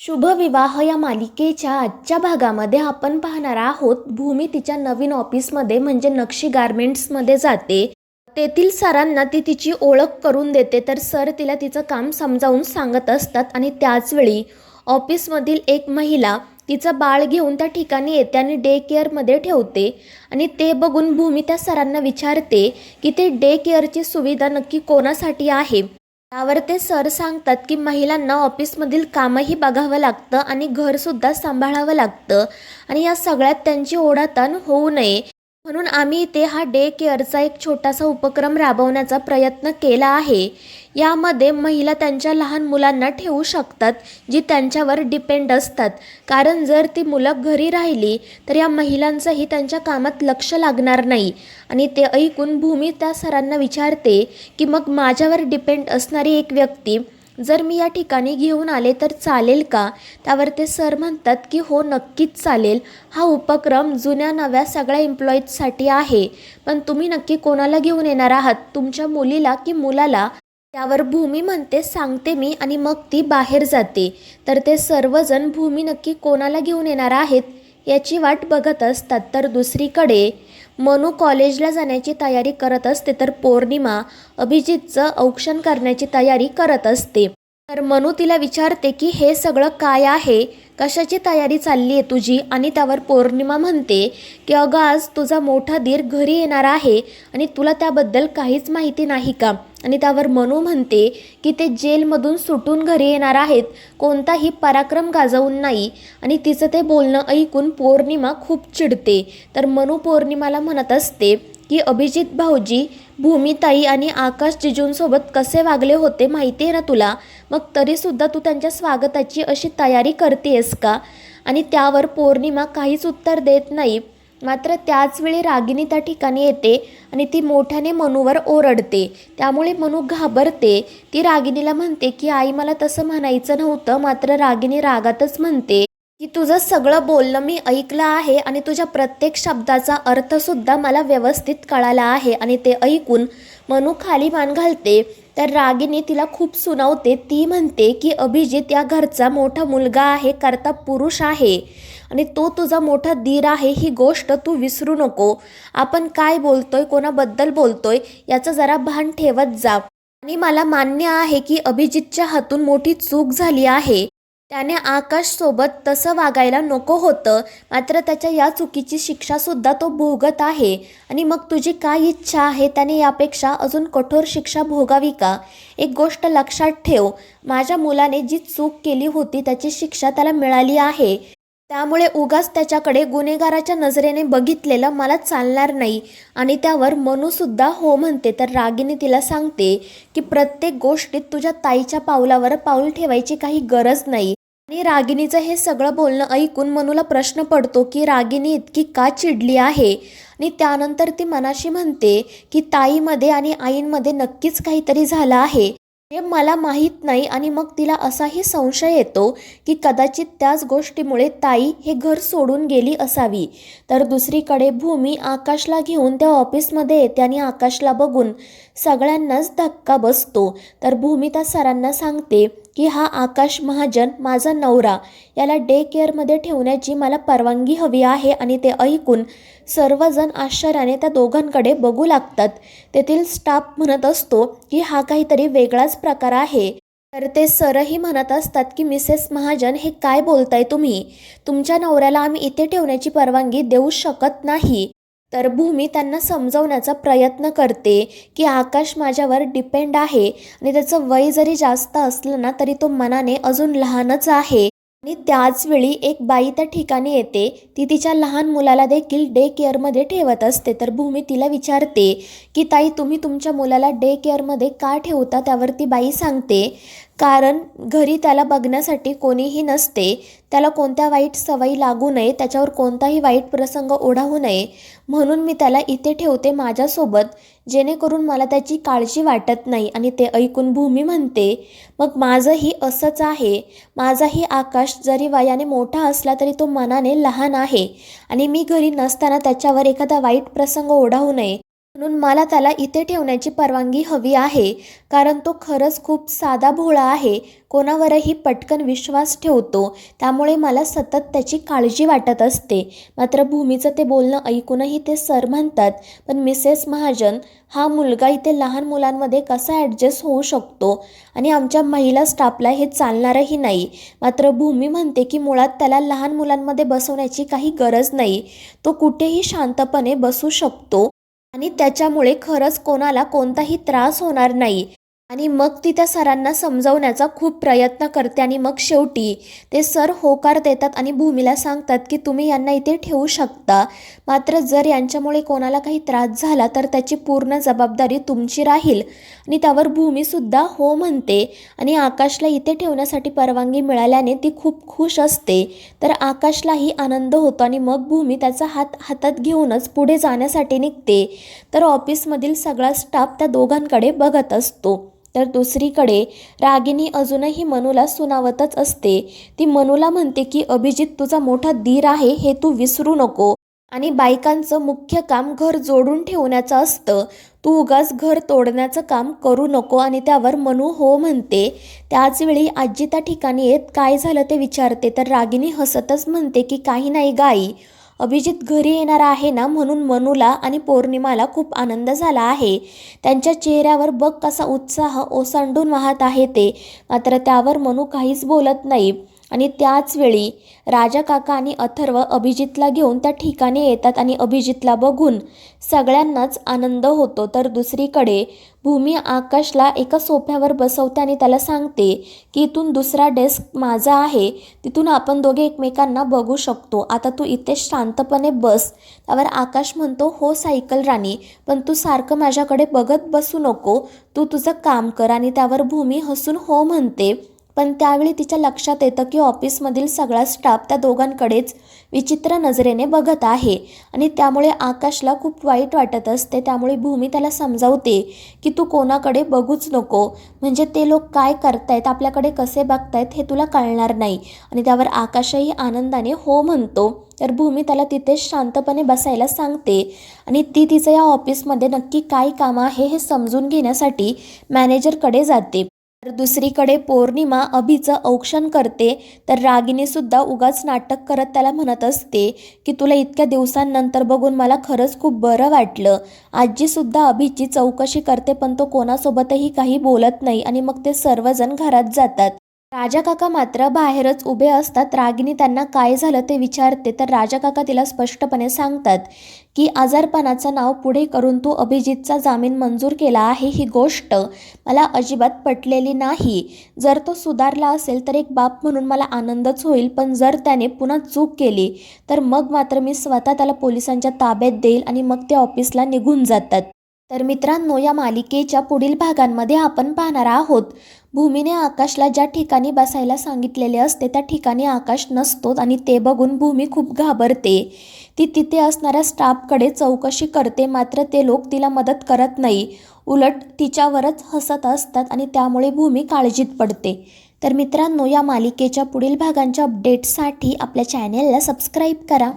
शुभविवाह या मालिकेच्या आजच्या भागामध्ये आपण पाहणार आहोत. भूमी तिच्या नवीन ऑफिसमध्ये म्हणजे नक्षी गारमेंट्समध्ये जाते. तेथील सरांना ती तिची ओळख करून देते तर सर तिला तिचं काम समजावून सांगत असतात आणि त्याचवेळी ऑफिसमधील एक महिला तिचं बाळ घेऊन त्या ठिकाणी येते आणि डे केअरमध्ये ठेवते. आणि ते बघून भूमी त्या सरांना विचारते की ते डे केअरची सुविधा नक्की कोणासाठी आहे? त्यावर ते सर सांगतात की महिलांना ऑफिसमधील कामही बघावं लागतं आणि घरसुद्धा सांभाळावं लागतं. आणि या सगळ्यात त्यांची ओढाताण होऊ नये. म्हणून आम्ही इथे हा डे केअरचा एक छोटासा उपक्रम राबवण्याचा प्रयत्न केला आहे. यामध्ये महिला त्यांच्या लहान मुलांना ठेवू शकतात जी त्यांच्यावर डिपेंड असतात. कारण जर ती मुलं घरी राहिली तर या महिलांचंही त्यांच्या कामात लक्ष लागणार नाही. आणि ते ऐकून भूमी त्या सरांना विचारते की मग माझ्यावर डिपेंड असणारी एक व्यक्ती जर मी या ठिकाणी घेऊन आले तर चालेल का? त्यावर ते सर म्हणतात की हो नक्कीच चालेल. हा उपक्रम जुन्या नव्या सगळ्या एम्प्लॉईजसाठी आहे. पण तुम्ही नक्की कोणाला घेऊन येणार आहात? तुमच्या मुलीला की मुलाला? त्यावर भूमी म्हणते सांगते मी आणि मग ती बाहेर जाते. तर ते सर्वजण भूमी नक्की कोणाला घेऊन येणार आहेत? याची वाट बघत असतात. तर दुसरीकडे मनू कॉलेजला जाण्याची तयारी करत असते तर पौर्णिमा अभिजितचं औक्षण करण्याची तयारी करत असते. तर मनू तिला विचारते की हे सगळं काय आहे? कशाची तयारी चालली आहे तुझी? आणि त्यावर पौर्णिमा म्हणते की अगं आज तुझा मोठा दीर घरी येणार आहे आणि तुला त्याबद्दल काहीच माहिती नाही का? आणि त्यावर मनू म्हणते की ते जेलमधून सुटून घरी येणार आहेत. कोणताही पराक्रम गाजवून नाही. आणि तिचं ते बोलणं ऐकून पौर्णिमा खूप चिडते. तर मनू पौर्णिमाला म्हणत असते की अभिजित भाऊजी भूमिताई आणि आकाश जिजूंसोबत कसे वागले होते माहिती आहे ना तुला? मग तरीसुद्धा तू त्यांच्या स्वागताची अशी तयारी करतेस का? आणि त्यावर पौर्णिमा काहीच उत्तर देत नाही. मात्र त्याचवेळी रागिनी त्या ठिकाणी येते आणि ती मोठ्याने मनूवर ओरडते. त्यामुळे मनू घाबरते. ती रागिनीला म्हणते की आई मला तसं म्हणायचं नव्हतं. मात्र रागिनी रागातच म्हणते. की तुझं सगळं बोलणं मी ऐकलं आहे आणि तुझ्या प्रत्येक शब्दाचा अर्थसुद्धा मला व्यवस्थित कळाला आहे आणि ते ऐकून मनू खाली मान घालते. तर रागिनी तिला खूप सुनावते. ती म्हणते की अभिजित या घरचा मोठा मुलगा आहे करता पुरुष आहे आणि तो तुझा मोठा धीर आहे. ही गोष्ट तू विसरू नको. आपण काय बोलतोय कोणाबद्दल बोलतोय याचं जरा भान ठेवत जा. आणि मला मान्य आहे की अभिजितच्या हातून मोठी चूक झाली आहे. त्याने आकाशसोबत तसं वागायला नको होतं. मात्र त्याच्या या चुकीची शिक्षासुद्धा तो भोगत आहे. आणि मग तुझी काय इच्छा आहे? त्याने यापेक्षा अजून कठोर शिक्षा भोगावी का? एक गोष्ट लक्षात ठेव. माझ्या मुलाने जी चूक केली होती त्याची शिक्षा त्याला मिळाली आहे. त्यामुळे उगाच त्याच्याकडे गुन्हेगाराच्या नजरेने बघितलेलं मला चालणार नाही. आणि त्यावर मनूसुद्धा हो म्हणते तर रागिनी तिला सांगते की प्रत्येक गोष्टीत तुझ्या ताईच्या पावलावर पाऊल ठेवायची काही गरज नाही. आणि रागिणीचं हे सगळं बोलणं ऐकून मनूला प्रश्न पडतो की रागिणी इतकी का चिडली आहे? आणि त्यानंतर ती मनाशी म्हणते की ताईमध्ये आणि आईंमध्ये नक्कीच काहीतरी झालं आहे. हे मला माहीत नाही आणि मग तिला असाही संशय येतो की कदाचित त्याच गोष्टीमुळे ताई हे घर सोडून गेली असावी. तर दुसरीकडे भूमी आकाशला घेऊन त्या ऑफिसमध्ये येते आणि आकाशला बघून सगळ्यांनाच धक्का बसतो. तर भूमी त्या सरांना सांगते की हा आकाश महाजन माझा नवरा याला डे केअरमध्ये ठेवण्याची मला परवानगी हवी आहे आणि ते ऐकून सर्वजण आश्चर्याने त्या दोघांकडे बघू लागतात. तेथील स्टाफ म्हणत असतो की हा काहीतरी वेगळाच प्रकार आहे. तर ते सरही म्हणत असतात की मिसेस महाजन हे काय बोलताय तुम्ही? तुमच्या नवऱ्याला आम्ही इथे ठेवण्याची परवानगी देऊ शकत नाही. तर भूमी त्यांना समजवण्याचा प्रयत्न करते की आकाश माझ्यावर डिपेंड आहे आणि त्याचं वय जरी जास्त असलं ना तरी तो मनाने अजून लहानच आहे. आणि त्याचवेळी एक बाई त्या ठिकाणी येते. ती तिच्या लहान मुलाला देखील डे केअरमध्ये ठेवत असते. तर भूमी तिला विचारते की ताई तुम्ही तुमच्या मुलाला डे केअरमध्ये का ठेवता? त्यावर ती बाई सांगते. कारण घरी त्याला बघण्यासाठी कोणीही नसते त्याला कोणत्या वाईट सवयी लागू नये त्याच्यावर कोणताही वाईट प्रसंग ओढावू नये. म्हणून मी त्याला इथे ठेवते माझ्यासोबत जेणेकरून मला त्याची काळजी वाटत नाही आणि ते ऐकून भूमी म्हणते मग माझंही असंच आहे. माझाही आकाश जरी वयाने मोठा असला तरी तो मनाने लहान आहे आणि मी घरी नसताना त्याच्यावर एखादा वाईट प्रसंग ओढावू नये. म्हणून मला त्याला इथे ठेवण्याची परवानगी हवी आहे कारण तो खरंच खूप साधा भोळा आहे. कोणावरही पटकन विश्वास ठेवतो. त्यामुळे मला सतत त्याची काळजी वाटत असते. मात्र भूमीचं ते बोलणं ऐकूनही ते सर म्हणतात पण मिसेस महाजन हा मुलगा इथे लहान मुलांमध्ये कसा ॲडजस्ट होऊ शकतो? आणि आमच्या महिला स्टाफला हे चालणारही नाही. मात्र भूमी म्हणते की मुळात त्याला लहान मुलांमध्ये बसवण्याची काही गरज नाही. तो कुठेही शांतपणे बसू शकतो. आणि त्याच्यामुळे खरंच कोणाला कोणताही त्रास होणार नाही. आणि मग ती त्या सरांना समजवण्याचा खूप प्रयत्न करते आणि मग शेवटी ते सर होकार देतात आणि भूमीला सांगतात की तुम्ही यांना इथे ठेवू शकता. मात्र जर यांच्यामुळे कोणाला काही त्रास झाला तर त्याची पूर्ण जबाबदारी तुमची राहील. आणि त्यावर भूमीसुद्धा हो म्हणते. आणि आकाशला इथे ठेवण्यासाठी परवानगी मिळाल्याने ती खूप खुश असते. तर आकाशलाही आनंद होतो आणि मग भूमी त्याचा हात हातात घेऊनच पुढे जाण्यासाठी निघते. तर ऑफिसमधील सगळा स्टाफ त्या दोघांकडे बघत असतो. तर दुसरीकडे रागिनी अजूनही मनूला सुनावतच असते. ती मनूला म्हणते की अभिजित तुझा मोठा धीर आहे हे तू विसरू नको. आणि बायकांचं मुख्य काम घर जोडून ठेवण्याचं असतं. तू उगाच घर तोडण्याचं काम करू नको आणि त्यावर मनू हो म्हणते. त्याचवेळी आजी त्या ठिकाणी येत काय झालं? ते विचारते. तर रागिनी हसतच म्हणते की काही नाही गाई. अभिजित घरी येणार आहे ना म्हणून मनूला आणि पौर्णिमाला खूप आनंद झाला आहे. त्यांच्या चेहऱ्यावर बघ कसा उत्साह ओसांडून वाहत आहे ते. मात्र त्यावर मनू काहीच बोलत नाही. आणि त्याचवेळी राजा काका आणि अथर्व अभिजितला घेऊन त्या ठिकाणी येतात आणि अभिजितला बघून सगळ्यांनाच आनंद होतो. तर दुसरीकडे भूमी आकाशला एका सोफ्यावर बसवते आणि त्याला सांगते की इथून दुसरा डेस्क माझा आहे. तिथून आपण दोघे एकमेकांना बघू शकतो. आता तू इथे शांतपणे बस. त्यावर आकाश म्हणतो हो सायकल राणी पण तू सारखं माझ्याकडे बघत बसू नको. तू तुझं काम कर. आणि त्यावर भूमी हसून हो म्हणते. पण त्यावेळी तिच्या लक्षात येतं की ऑफिसमधील सगळा स्टाफ त्या दोघांकडेच विचित्र नजरेने बघत आहे आणि त्यामुळे आकाशला खूप वाईट वाटत असते. त्यामुळे भूमी त्याला समजावते की तू कोणाकडे बघूच नको. म्हणजे ते लोक काय करतायत आपल्याकडे कसे बघतायत हे तुला कळणार नाही. आणि त्यावर आकाशही आनंदाने हो म्हणतो. तर भूमी त्याला तिथे शांतपणे बसायला सांगते. आणि ती तिचं या ऑफिसमध्ये नक्की काय कामं आहे हे समजून घेण्यासाठी मॅनेजरकडे जाते. तर दुसरीकडे पौर्णिमा अभिचं औक्षण करते तर रागिनीसुद्धा उगाच नाटक करत त्याला म्हणत असते की तुला इतक्या दिवसांनंतर बघून मला खरंच खूप बरं वाटलं. आजीसुद्धा अभिची चौकशी करते पण तो कोणासोबतही काही बोलत नाही आणि मग ते सर्वजण घरात जातात. राजा काका मात्र बाहेरच उभे असतात. रागिनी त्यांना काय झालं ते विचारते. तर राजा काका तिला स्पष्टपणे सांगतात की आजारपणाचं नाव पुढे करून तू अभिजितचा जामीन मंजूर केला आहे ही गोष्ट मला अजिबात पटलेली नाही. जर तो सुधारला असेल तर एक बाप म्हणून मला आनंदच होईल. पण जर त्याने पुन्हा चूक केली तर मग मात्र मी स्वतः त्याला पोलिसांच्या ताब्यात देईल आणि मग ते ऑफिसला निघून जातात. तर मित्रांनो या मालिकेच्या पुढील भागांमध्ये आपण पाहणार आहोत. भूमीने आकाशला ज्या ठिकाणी बसायला सांगितलेले असते त्या ठिकाणी आकाश नसतो आणि ते बघून भूमी खूप घाबरते. ती तिथे असणाऱ्या स्टाफकडे चौकशी करते मात्र ते लोक तिला मदत करत नाही. उलट तिच्यावरच हसत असतात आणि त्यामुळे भूमी काळजीत पडते. तर मित्रांनो या मालिकेच्या पुढील भागांच्या अपडेटसाठी आपल्या चॅनेलला सबस्क्राईब करा.